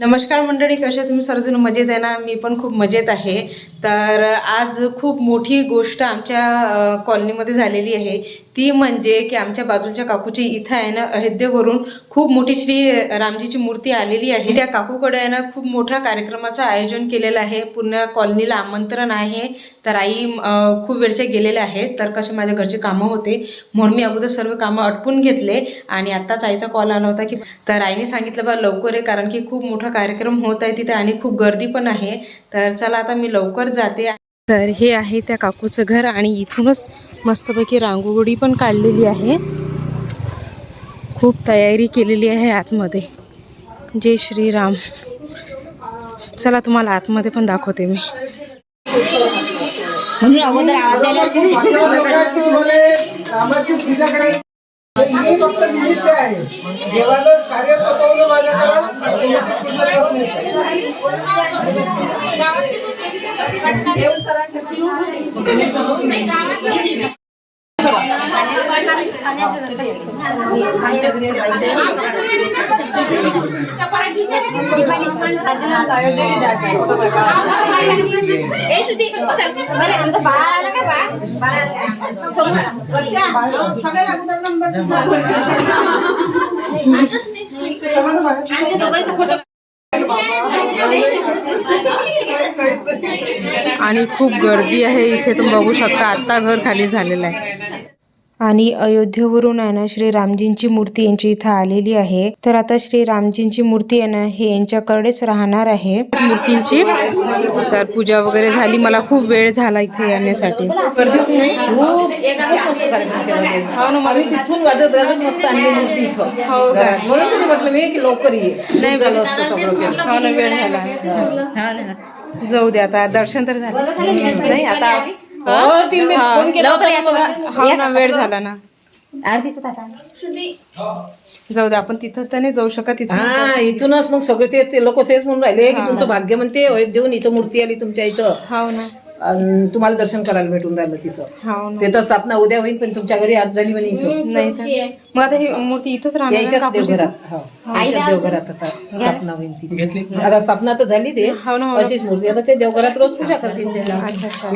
नमस्कार मंडळी कशा तुम्ही सर्वजण मजेत आहे ना? मी पण खूप मजेत आहे. तर आज खूप मोठी गोष्ट आमच्या कॉलनीमध्ये झालेली आहे. ती म्हणजे की आमच्या बाजूच्या काकूची इथं आहे ना अयोध्येवरून खूप मोठी श्री रामजीची मूर्ती आलेली आहे. त्या काकूकडे आहे ना खूप मोठ्या कार्यक्रमाचं आयोजन केलेलं आहे. पूर्ण कॉलनीला आमंत्रण आहे. तर आई खूप वेळचे गेलेले आहेत. तर कसे माझ्या घरचे कामं होते. म्हणून मी अगोदर सर्व कामं अटपून घेतले आणि आत्ताच आईचा कॉल आला होता की तर आईने सांगितलं बा लवकर आहे कारण की खूप मोठा कार्यक्रम होत आहे तिथे आणि खूप गर्दी पण आहे. तर चला आता मी लवकर जाते. तर हे आहे त्या काकूचं घर आणि इथूनच मस्तपैकी रांगोळी पण काढलेली आहे. खूप तयारी केलेली आहे आतमध्ये. जय श्रीराम. चला तुम्हाला आतमध्ये पण दाखवते मी. म्हणून अगोदर आवाज द्यायला रामाची पूजा करायची. हे फक्त निमित्त आहे. देवानं कार्य सोपवलं माझ्याकडं ए श्रुती चल. बरं आमचं बाळ आलं का बाळ? बाळ आलं का? समोर. वर्षा. सगळ्यात अगोदर नंबर आमच्या दोघांचा फोटो. आणि खूप गर्दी आहे. इथे तुम्ही बघू शकता आत्ता घर खाली झालेलं आहे. आणि अयोध्येवरून आहे ना श्री रामजींची मूर्ती यांची इथं आलेली आहे. तर आता श्री रामजींची मूर्ती आहे ना हे यांच्याकडेच राहणार आहे. मूर्तींची? तर पूजा वगैरे झाली. मला खूप वेळ झाला इथे येण्यासाठी. आम्ही तिथून वाजत गाजत मस्त आणली मूर्ती इथं. हो का? घरात. म्हणून तरी म्हटलं मी की लवकर ये. नाही झालं असतं सगळं केलं. हो ना वेळ झाला. जाऊ दे आता दर्शन तर झालं. नाही आता हो फोन केला होता ना बघा. हो ना वेळ झाला ना. आरतीचं ताटा जाऊ दे आपण तिथं तर नाही जाऊ शकत तिथं हा इथूनच मग सगळे ते- लोक तेच म्हणून राहिले की तुमचं भाग्य म्हणते अयोध्येहून इथं मूर्ती आली तुमच्या इथं. हो ना. आणि तुम्हाला दर्शन करायला भेटून राहिलं तिचं. हो ना. ते तर स्थापना उद्या होईल पण तुमच्या घरी आज झाली म्हणे इथं. नाही तर. मग आता ही मूर्ती इथंच राहणार यायच्याच? देवघरात. हो. आमच्या देवघरात आता स्थापना होईल ती. आता स्थापना तर झाली ते. हो ना, हो ना. अशीच मूर्ती. आता ते देवघरात रोज पूजा करतील त्याला.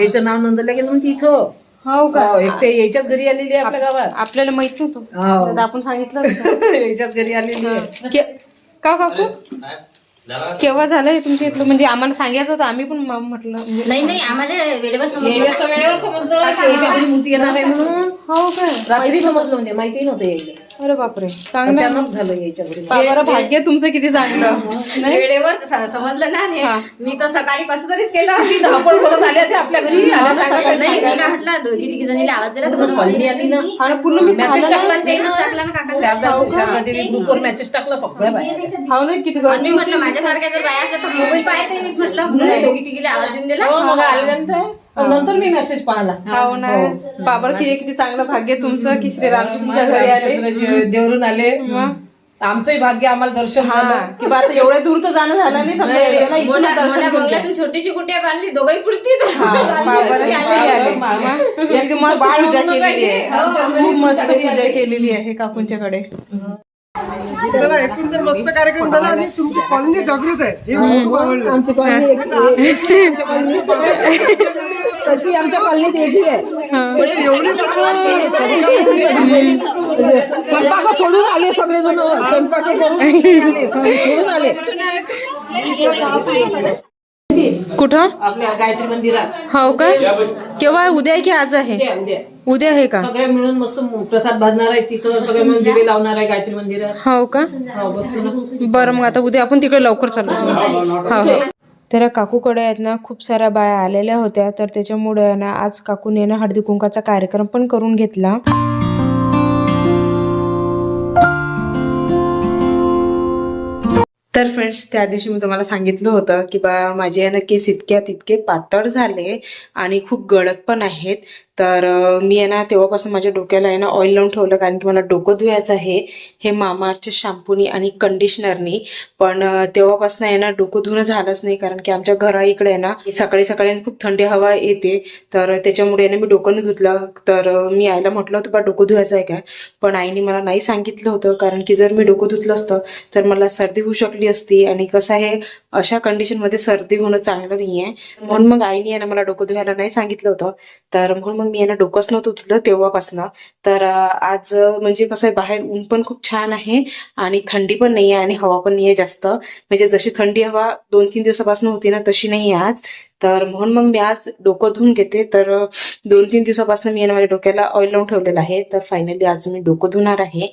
याचं नाव नोंदलं गेलं म्हणते इथं. हो का? हो, एक ते याच्याच घरी आलेली आहे आपल्या गावात. आपल्याला माहीत नव्हतं. हो. आता आपण सांगितलं होतं. याच्याच घरी आलेली आहे. के- का काकू? केव्हा झालं हे तुमच्या इथलं? म्हणजे आम्हाला सांगायचं होतं आम्ही पण म- म्हटलं म्हणजे नाही नाही आम्हाला वेळेवर समजलं. वेळेवर समजलं की मूर्ती येणार आहे म्हणून. हो काय? रात्री समजलं म्हणजे माहिती नव्हतं यायला. अरे बापरे. चांगलं अचानक झालं घरी भाग्य तुमचं किती चांगलं. वेळेवर स- समजलं ना हे. मी तर सकाळी कसं तरीच केलं आल्या आपल्या घरी. आल्या सांगा नाही मी काय म्हटलं दोघी तिघी जणीला आवाज दिला तर कॉलनी आली ना. आणि पूर्ण मी मेसेज टाकला ना मेसेज त्यानं. टाकला ना काका शारदा शारदा देवी ग्रुपवर मेसेज टाकला सगळ्या हो ना किती आणि मी म्हटलं माझ्यासारख्या जर बाया असल्या तर मोबाईल पाहते मी म्हटलं. दोघी तिघीला आवाज देऊन दिला. हो, मग आल्यानंतर नंतर मी मेसेज पाहिला. हो ना. बाबर किती किती चांगलं भाग्य तुमचं की श्रीराम तुमच्या घरी आले. देवरून आले. आमचंही भाग्य आम्हाला दर्शन हा. आता एवढ्या दूर तर जाणं झालं नाही समजा छोटीशी कुटिया बांधली? दोघही पुरती बाबर इथे आले. मामा. एकदम मस्त बाळ पूजा केलेली. आहे. खूप मस्त पूजा केलेली आहे काकूंच्याकडे. त्याला एकूण तर मस्त कार्यक्रम झाला आणि तुमची कॉलनी जागृत आहे. हे. आमची कॉलनी तशी आमच्या कॉलनीत एकही आहे. स्वयंपाक सोडून आले सगळेजण स्वयंपाक करून आले, सोडून आले. कुठं? आपल्या गायत्री मंदिरात. हो का? केव्हा आहे? उद्या आहे की आज आहे? उद्या आहे का? सगळे मिळून मस्त प्रसाद भाजणार आहे. तिथं सगळे मिळून दिवे लावणार आहे गायत्री मंदिरात हो का? हो बरं मग आता उद्या आपण तिकडे लवकर चालू हो हो. तर काकूकडे आहेत ना खूप साऱ्या बाया आलेल्या होत्या. तर त्याच्यामुळे ना आज काकूने ना हळदी कुंकाचा कार्यक्रम पण करून घेतला. तर फ्रेंड्स त्या दिवशी मी तुम्हाला सांगितलं होतं की बा माझे आहे ना केस इतक्या तितके पातळ झाले आणि खूप गडद पण आहेत. तर मी आहे ना तेव्हापासून माझ्या डोक्याला आहे ना ऑइल लावून ठेवलं कारण की मला डोकं धुवायचं आहे. हे मामाच्या शॅम्पूनी आणि कंडिशनरनी पण तेव्हापासून आहे ना डोकं धुणं झालंच नाही कारण की आमच्या घरा इकडे आहे ना सकाळी सकाळी खूप थंडी हवा येते. तर त्याच्यामुळे ना मी डोकं नाही धुतलं. तर मी आईला म्हटलं होतं बा डोकं धुवायचं आहे काय पण आईने मला नाही सांगितलं होतं कारण की जर मी डोकं धुतलं असतं तर मला सर्दी होऊ शकली असती. आणि कसं आहे अशा कंडिशनमध्ये सर्दी होणं चांगलं नाही आहे म्हणून मग आईने यांना मला डोकं धुवायला नाही सांगितलं होतं. तर म्हणून मग मी यांना डोकंच नव्हतं धुतलं तेव्हापासनं. तर आज म्हणजे कसं आहे बाहेर ऊन पण खूप छान आहे आणि थंडी पण नाही आहे आणि हवा पण नाही आहे जास्त. म्हणजे जशी थंडी हवा दोन तीन दिवसापासून होती ना तशी नाही आहे आज. तर म्हणून मग मी आज डोकं धुवून घेते. तर दोन तीन दिवसापासून मी आहे माझ्या डोक्याला ऑइल लावून ठेवलेलं आहे. तर फायनली आज मी डोकं धुणार आहे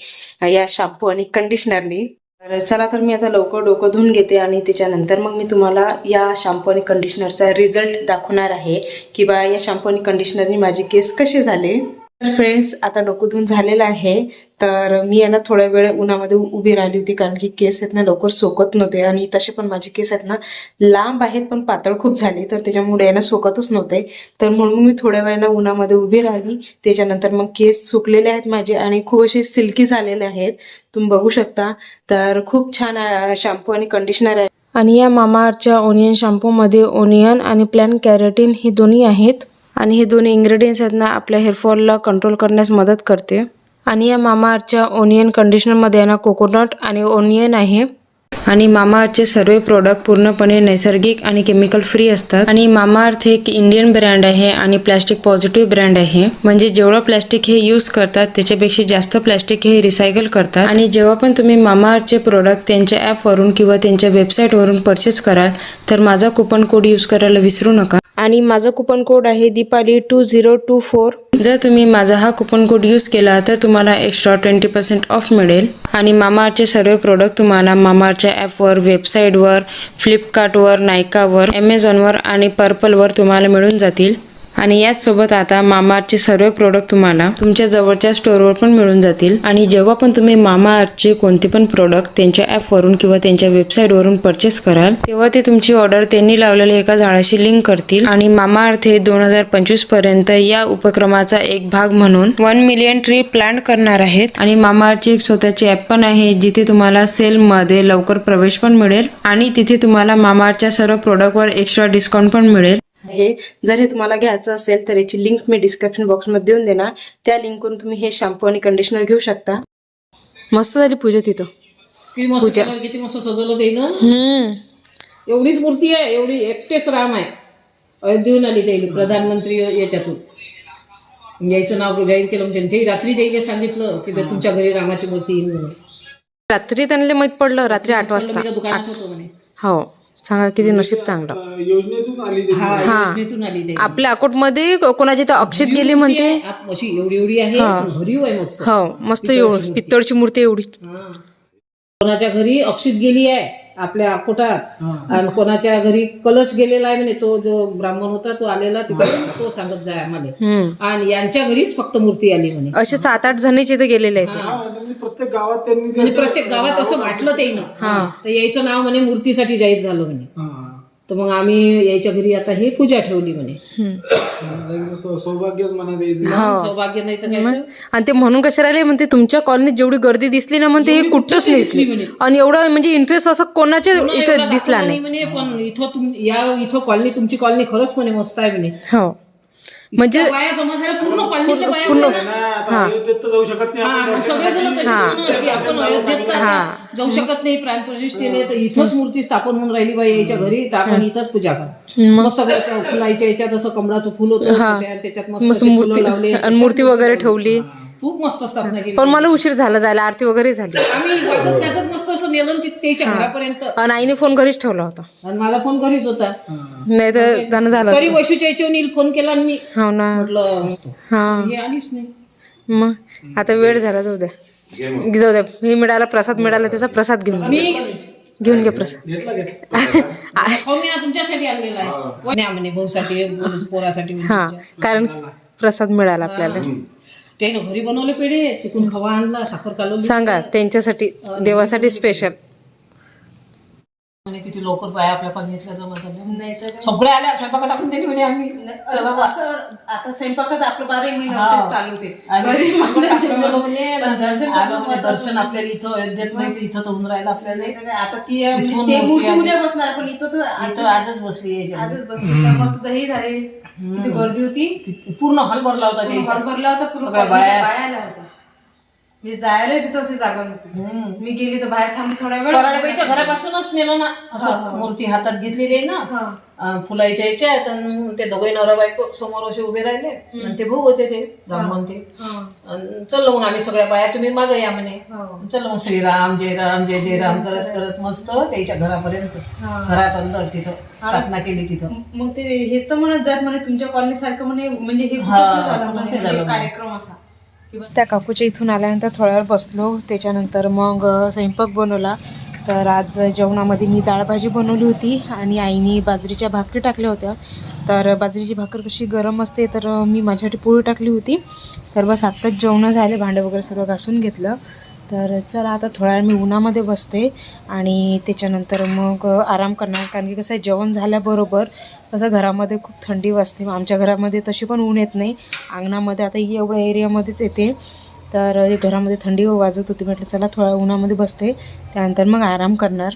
या शॅम्पू आणि कंडिशनरनी तर चला तर मी आता लवकर डोकं धुवून घेते आणि त्याच्यानंतर मग मी तुम्हाला या शॅम्पू आणि कंडिशनरचा रिझल्ट दाखवणार आहे. की बा या शॅम्पू आणि कंडिशनरनी माझे केस कसे झाले? तर फ्रेंड्स आता डोकं धुवून झालेलं आहे. तर मी यांना थोड्या वेळ उन्हामध्ये उभी राहिली होती कारण की केस आहेत ना लवकर सोकत नव्हते आणि तसे पण माझे केस आहेत ना लांब आहेत पण पातळ खूप झाले. तर त्याच्यामुळे यांना सोकतच नव्हते. तर म्हणून मी थोड्या वेळानं उन्हामध्ये उभी राहिली. त्याच्यानंतर मग केस सुकलेले आहेत माझे आणि खूप असे सिल्की झालेले आहेत. तुम्ही बघू शकता. तर खूप छान शॅम्पू आणि कंडिशनर आहे. आणि या मामाअर्थच्या ओनियन शॅम्पूमध्ये ओनियन आणि प्लॅन कॅरेटीन ही दोन्ही आहेत. आणि हे दोन्ही इंग्रेडियंट्स आहेत ना आपल्या हेअरफॉलला कंट्रोल करण्यास मदत करते. आणि या मामाअर्थच्या ओनियन कंडिशनरमध्ये आहे ना कोकोनट आणि ओनियन आहे. आणि मामाअर्थचे सर्व प्रोडक्ट पूर्णपणे नैसर्गिक आणि केमिकल फ्री असतात. आणि मामाअर्थ हे एक इंडियन ब्रँड आहे आणि प्लॅस्टिक पॉझिटिव्ह ब्रँड आहे. म्हणजे जेवढं प्लॅस्टिक हे यूज करतात त्याच्यापेक्षा जास्त प्लॅस्टिक हे रिसायकल करतात. आणि जेव्हा पण तुम्ही मामाअर्थचे प्रोडक्ट त्यांच्या ॲपवरून किंवा त्यांच्या वेबसाईटवरून परचेस कराल तर माझा कुपन कोड यूज करायला विसरू नका. आणि माझं कुपन कोड आहे Deepali two zero two four जर तुम्ही माझा हा कुपन कोड यूज केला तर तुम्हाला एक्स्ट्रा ट्वेंटी पर्सेंट ऑफ मिळेल. आणि मामाआर्टचे सर्व प्रोडक्ट तुम्हाला मामाआर्टच्या ॲपवर वेबसाईटवर फ्लिपकार्टवर नायकावर ॲमेझॉनवर आणि पर्पलवर तुम्हाला मिळून जातील. आणि याचसोबत आता मामाअर्थचे सर्व प्रोडक्ट तुम्हाला तुमच्या जवळच्या स्टोअरवर पण मिळून जातील. आणि जेव्हा पण तुम्ही मामाअर्थचे कोणते पण प्रोडक्ट त्यांच्या ॲपवरून किंवा त्यांच्या वेबसाईटवरून परचेस कराल तेव्हा ते तुमची ऑर्डर त्यांनी लावलेल्या एका झाडाशी लिंक करतील. आणि मामाअर्थ हे दोन हजार पंचवीसपर्यंत या उपक्रमाचा एक भाग म्हणून वन मिलियन ट्री प्लॅन करणार आहेत. आणि मामाअर्थची एक स्वतःची ॲप पण आहे जिथे तुम्हाला सेलमध्ये लवकर प्रवेश पण मिळेल. आणि तिथे तुम्हाला मामाअर्थच्या सर्व प्रोडक्टवर एक्स्ट्रा डिस्काउंट पण मिळेल. हे जर हे तुम्हाला घ्यायचं असेल तर याची लिंक मी डिस्क्रिप्शन बॉक्समध्ये देऊन देणार. त्या लिंकवरून तुम्ही हे शॅम्पू आणि कंडिशनर घेऊ शकता. मस्त झाली पूजा तिथं. केलं, किती मस्त सजवलं ते ना. हम्म. एवढीच मूर्ती आहे एवढी एकटेच राम आहे. अयोध्येहून आली त्याला प्रधानमंत्री याच्यातून. यायचं नाव जाहीर केलं म्हणजे ते रात्री त्याला सांगितलं की तुमच्या घरी रामाची मूर्ती येईल म्हणून. रात्री त्यांना माहीत पडलं रात्री आठ वाजता. दुकानात होतो म्हणे. हो. सांगा किती नशीब चांगलं. योजनेतून आली ती. हा योजनेतून आली ते. आपल्या अकोटमध्ये कोणाची तर अक्षित गेली म्हणते. आप- अशी एवढी एवढी आहे भरीव आहे मस्त. हो मस्त एवढी पित्तळची मूर्ती एवढी. हा. कोणाच्या घरी अक्षित गेली आहे आपल्या अकोटात आणि कोणाच्या घरी कलश गेलेला आहे म्हणे तो जो ब्राह्मण होता तो आलेला तिकडे तो सांगत जाय आम्हाला. आणि यांच्या घरीच फक्त मूर्ती आली म्हणे. असे सात आठ जणीच इथे गेलेले आहेत. हा, म्हणजे प्रत्येक गावात त्यांनी म्हणजे प्रत्येक गावात असं वाटलं ते तर यायचं नाव म्हणे मूर्तीसाठी जाहीर झालं म्हणे. तर मग आम्ही यायच्या घरी आता हे पूजा ठेवली म्हणे. सौभाग्यच द्यायचं हो. सौभाग्य नाही तर काय तर. आणि ते म्हणून कसे राहिले? म्हणते तुमच्या कॉलनीत जेवढी गर्दी दिसली ना म्हणते हे कुठंच नाही दिसली आणि एवढं म्हणजे इंटरेस्ट असं कोणाच्या इथे एवढा दिसला नाही. म्हणे पण इथं तुम या इथं कॉलनी तुमची कॉलनी खरंच म्हणे मस्त आहे म्हणे. हो. म्हणजे त्या बाया जमा झाल्या पूर्ण कॉलनीतल्या बाया पूर्ण होत्या. ना, आता अयोध्येत तर जाऊ शकत नाही हा, आपण म्हणत की आपण अयोध्येत तर आता जाऊ शकत नाही प्राण प्रतिष्ठेले तर इथंच मूर्ती स्थापन होऊन राहिली बाई याच्या घरी तर आपण इथंच पूजा करा. मग? सगळं त्या फुलाच्या याच्यात असं कमळाचं फुल होतं छोट्या, त्याच्यात मस्त मस्त ते फुलं मूर्ती लावले आणि मूर्ती वगैरे ठेवली. खूप मस्त स्थापना केली. पण मला उशीर झाला जायला आरती वगैरे झाली. आम्ही गाजत मस्त असं नेलं आणि ते- त्याच्या घरापर्यंत. आणि आईने फोन घरीच ठेवला होता. आणि माझा फोन घरीच होता. नाही तर जाणं झालं तरी वैशूच्या याच्यावर नील फोन केला आणि मी हो ना. म्हटलं हा. हे आलीच नाही. मग आता वेळ झाला जाऊ द्या जाऊ द्या हे मिळाला प्रसाद मिळाला त्याचा प्रसाद घेऊन घे. मी घेऊन घे प्रसाद. घेतला घेतला. हो मी ना तुमच्यासाठी आणलेला आहे. नाही म्हणे भाऊसाठी पोरासाठी म्हणे हा. तुमच्या. कारण प्रसाद मिळाला आपल्याला. त्यानं घरी बनवले पेढे तिकून खवा आणला साखर कालवली. सांगा त्यांच्यासाठी देवासाठी स्पेशल म्हणे किती लवकर बाया आपल्या कॉलनीतल्या जमा झाल्या नाही तर सगळे आल्या स्वयंपाक टाकून दिली म्हणे आम्ही चला बा. असं आता स्वयंपाकात आपलं बारा महिने हा. चालू होते आणि घरी आम्ही म्हणजे टाकलं गेलो म्हणे, पण दर्शन आलो. आपल्याला इथं अयोध्येत नाही तर इथं होऊन राहिलं आपल्याला नाही तर काय, आता ती म्हणजे इथून ते मूर्ती मूर्ती आली. उद्या बसणार पण इथं तर इथं आजच आजच बसली यायच्या आजच बसली तर मस्त दही झाले किती गर्दी होती पूर्ण हॉल भरला होता त्याचा. हॉल भरला होता पूर्ण सगळ्या बाया. होत्या मी जायला तिथं अशी जागा नव्हती. मी गेली तर बाहेर थांबली थोडा वेळ घरापासूनच नेलं ना असं मूर्ती हातात घेतली ते ना हा. अं, फुलाच्या याच्यात आणि ते दोघे नवरा बायको समोर असे उभे राहिले आणि ते भाऊ होते ते ब्राह्मण ते हा. अन् चल मग आम्ही सगळ्या बाया तुम्ही माग या म्हणे हो. चल मग श्रीराम जय राम जय जय राम करत करत मस्त त्याच्या घरापर्यंत हा. घरात अंदर तिथं स्थापना केली तिथं मग ते हेच तर म्हणत जात म्हणे तुमच्या कॉलनी सारखं म्हणे म्हणजे हे हा, नाही झालं नाही म्हणजे झालं. कार्यक्रम असा त्या काकूच्या इथून आल्यानंतर थोड्या वेळ बसलो. त्याच्यानंतर मग स्वयंपाक बनवला. तर आज जेवणामध्ये मी डाळ भाजी बनवली होती आणि आईने बाजरीच्या भाकरी टाकल्या होत्या. तर बाजरीची भाकर कशी गरम असते तर मी माझ्यासाठी पोळी टाकली होती. तर बस आत्ताच जेवणं झाले भांडं वगैरे सर्व घासून घेतलं. तर चला आता थोड्या वेळ मी उन्हामध्ये बसते आणि त्याच्यानंतर मग आराम करणार कारण की कसं आहे जेवण झाल्याबरोबर कसं घरामध्ये खूप थंडी वाजते. मग आमच्या घरामध्ये तशी पण ऊन येत नाही. अंगणामध्ये आता एवढ्या एरियामध्येच येते. तर घरामध्ये थंडी वाजत होती म्हटलं चला थोड्या उन्हामध्ये बसते. त्यानंतर मग आराम करणार.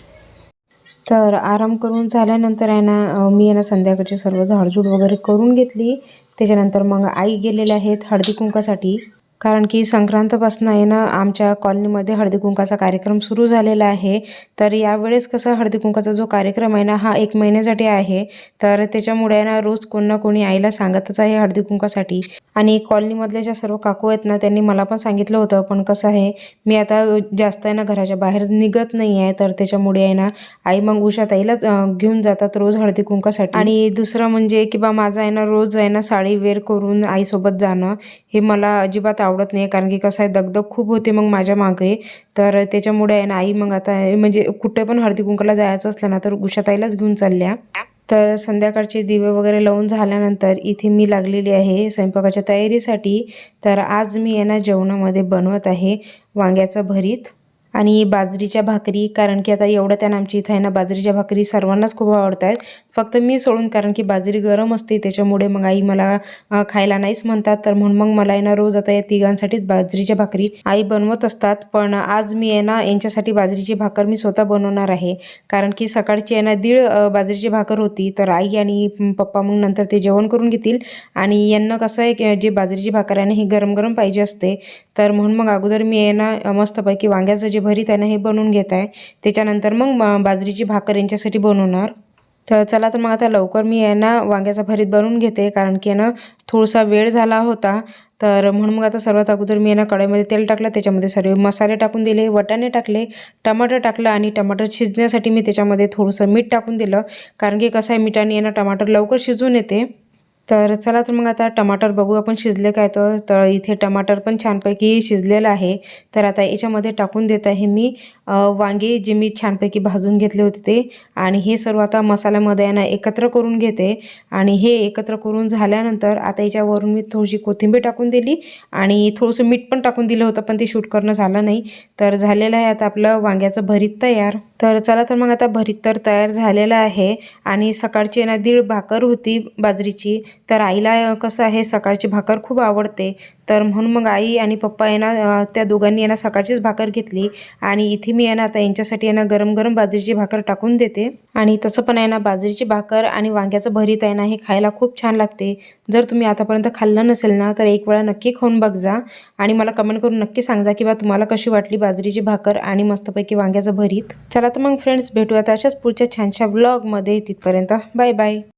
तर आराम करून झाल्यानंतर आहे ना मी आहे ना संध्याकाळची सर्व झाडझूड वगैरे करून घेतली. त्याच्यानंतर मग आई गेलेल्या आहेत हळदी कुंकासाठी. कारण की संक्रांतपासून आहे ना आमच्या कॉलनीमध्ये हळदी कुंकाचा कार्यक्रम सुरू झालेला आहे. तर यावेळेस कसं हळदी कुंकाचा जो कार्यक्रम आहे ना हा एक महिन्यासाठी आहे. तर त्याच्यामुळे आहे ना रोज कोण ना कोणी आईला सांगतच आहे हळदी कुंकासाठी आणि कॉलनीमधल्या ज्या सर्व काकू आहेत ना त्यांनी मला पण सांगितलं होतं पण कसं आहे मी आता जास्त आहे ना घराच्या बाहेर निघत नाही आहे. तर त्याच्यामुळे आहे ना आई मग उषा ताईलाच घेऊन जातात रोज हळदी कुंकासाठी आणि दुसरं म्हणजे की बा माझं आहे ना रोज आहे ना साडी वेअर करून आईसोबत जाणं हे मला अजिबात आवडतं आवडत नाही कारण की कसं आहे दगदग खूप होते मग माझ्या मागे. तर त्याच्यामुळे आहे ना आई मग आता म्हणजे कुठे पण हळदी कुंकाला जायचं असलं ना तर उषाताईलाच घेऊन चालल्या. तर संध्याकाळचे दिवे वगैरे लावून झाल्यानंतर इथे मी लागलेली आहे स्वयंपाकाच्या तयारीसाठी. तर आज मी आहे जेवणामध्ये बनवत आहे वांग्याचं भरीत. आणि बाजरीच्या भाकरी कारण की आता एवढं त्यानं आमची इथं आहे ना बाजरीच्या भाकरी सर्वांनाच खूप आवडतात फक्त मी सोडून कारण की बाजरी गरम असते त्याच्यामुळे मग आई मला खायला नाहीच म्हणतात. तर म्हणून मग मला आहे ना रोज आता या तिघांसाठीच बाजरीच्या भाकरी आई बनवत असतात. पण आज मी आहे ना यांच्यासाठी बाजरीची भाकर मी स्वतः बनवणार आहे. कारण की सकाळची आहे ना दीड बाजरीची भाकर होती. तर आई आणि पप्पा मग नंतर ते जेवण करून घेतील. आणि यांना कसं आहे की जे बाजरीची भाकर आहे ना ही गरम गरम पाहिजे असते. तर म्हणून मग अगोदर मी आहे ना मस्तपैकी वांग्याचं जे भरीत आहे ना हे बनवून घेत आहे. त्याच्यानंतर मग बाजरीची भाकर यांच्यासाठी बनवणार. तर चला तर मग आता लवकर मी आहे ना वांग्याचा भरीत बनवून घेते कारण की यानं ना थोडासा वेळ झाला होता. तर म्हणून मग आता सर्वात अगोदर मी यांना ना कढईमध्ये तेल टाकलं त्याच्यामध्ये सर्व मसाले टाकून दिले वटाणे टाकले टमाटर टाकलं आणि टमाटर शिजण्यासाठी मी त्याच्यामध्ये थोडंसं मीठ टाकून दिलं. कारण की कसं आहे मिठाने आहे ना टमाटर लवकर शिजून येते. तर चला तर मग आता टमाटर बघू आपण शिजले काय तर. तर इथे टमाटर पण छानपैकी शिजलेलं आहे. तर आता याच्यामध्ये टाकून देत आहे मी वांगे जे मी छानपैकी भाजून घेतले होते ते. आणि हे सर्व आता मसाल्यामध्ये आहे ना एकत्र करून घेते. आणि हे एकत्र करून झाल्यानंतर आता याच्यावरून मी थोडीशी कोथिंबीर टाकून दिली. आणि थोडंसं मीठ पण टाकून दिलं होतं पण ते शूट करणं झालं नाही. तर झालेलं आहे आता आपलं वांग्याचं भरीत तयार. तर चला तर मग आता भरीत तर तयार झालेलं आहे. आणि सकाळची आहे ना दीड भाकर होती बाजरीची. तर आईला कसं आहे सकाळची भाकर खूप आवडते. तर म्हणून मग आई आणि पप्पा यांना त्या दोघांनी यांना सकाळचीच भाकर घेतली. आणि इथे मी यांना ना आता यांच्यासाठी यांना गरम गरम बाजरीची भाकर टाकून देते. आणि तसं पण आहे ना बाजरीची भाकर आणि वांग्याचं भरीत आहे ना हे खायला खूप छान लागते. जर तुम्ही आतापर्यंत खाल्लं नसेल ना तर एक वेळा नक्की खाऊन बघ जा. आणि मला कमेंट करून नक्की सांगा की बा तुम्हाला कशी वाटली बाजरीची भाकर आणि मस्तपैकी वांग्याचं भरीत. चला तर मग फ्रेंड्स भेटूया आता अशाच पुढच्या छानशा ब्लॉगमध्ये तिथपर्यंत बाय बाय.